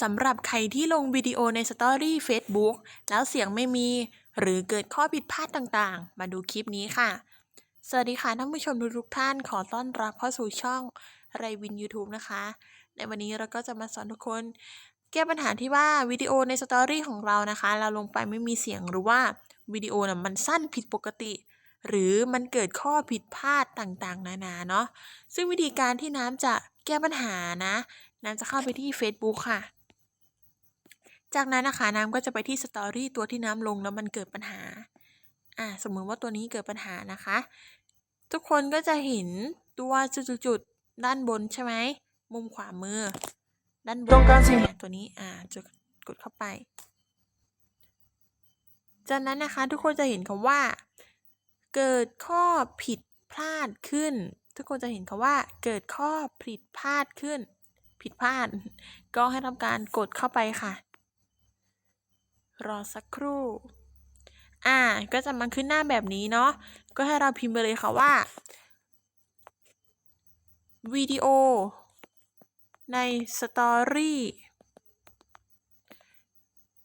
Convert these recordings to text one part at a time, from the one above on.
สำหรับใครที่ลงวิดีโอในสตอรี่ Facebook แล้วเสียงไม่มี หรือเกิดข้อผิดพลาดต่างๆ มาดูคลิปนี้ค่ะ สวัสดีค่ะท่านผู้ชมทุกท่านขอต้อนรับเข้าสู่ช่องไรวิน YouTube นะคะ ในวันนี้เราก็จะมาสอนทุกคน แก้ปัญหาที่ว่าวิดีโอในสตอรี่ของเรานะคะ เราลงไปไม่มีเสียงหรือว่าวิดีโอน่ะมันสั้นผิดปกติ หรือมันเกิดข้อผิดพลาดต่างๆ นานาเนาะซึ่งวิธีการที่น้ำจะแก้ปัญหานะ น้ำจะเข้าไปที่ Facebook ค่ะ จากนั้นนะคะน้ำก็จะไปที่สตอรี่ตัวที่น้ำลงแล้วมันเกิดปัญหาอ่าสมมุติว่าตัวนี้เกิดปัญหานะคะ ทุกคนก็จะเห็นตัวจุดๆๆด้านบนใช่ไหมมุมขวามือ ด้านบนต้องการสิ่งเนี่ยตัวนี้อ่าจะกดเข้าไป จากนั้นนะคะทุกคนจะเห็นคำว่า เกิดข้อผิดพลาดขึ้น ทุกคนจะเห็นคำว่า เกิดข้อผิดพลาดขึ้น ผิดพลาด ก็ให้ทำการกดเข้าไปค่ะ รอสักครู่ อ่า ก็จะมาขึ้นหน้าแบบนี้เนาะ ก็ให้เราพิมพ์ไปเลยค่ะว่าวิดีโอ ในสตอรี่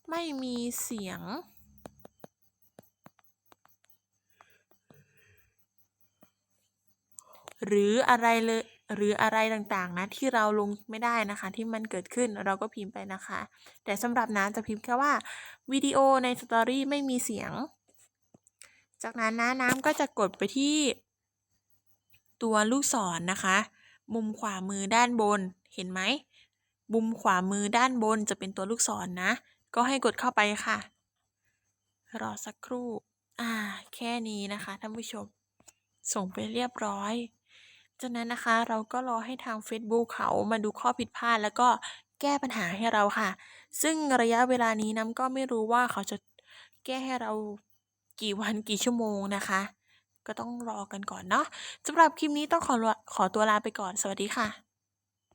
ไม่มีเสียง หรืออะไรเลย หรืออะไรต่างๆนะที่เราลงไม่ได้นะคะ ที่มันเกิดขึ้นเราก็พิมพ์ไปนะคะ แต่สำหรับน้ำจะพิมพ์แค่ว่าวิดีโอในสตอรี่ไม่มีเสียง จากนั้นนะน้ำก็จะกดไปที่ตัวลูกศรนะคะ มุมขวามือด้านบนเห็นไหมมุมขวามือด้านบนจะเป็นตัวลูกศรนะ ก็ให้กดเข้าไปค่ะ รอสักครู่ อ่า แค่นี้นะคะท่านผู้ชม ส่งไปเรียบร้อย จากนั้นนะคะเราก็รอให้ทาง Facebook เขามาดูข้อผิดพลาด แล้วก็แก้ปัญหาให้เราค่ะ ซึ่งระยะเวลานี้น้ำก็ไม่รู้ว่าเขาจะแก้ให้เรากี่วันกี่ชั่วโมงนะคะ ก็ต้องรอกันก่อนเนาะสำหรับคลิปนี้ต้องขอขอตัวลาไปก่อนสวัสดีค่ะ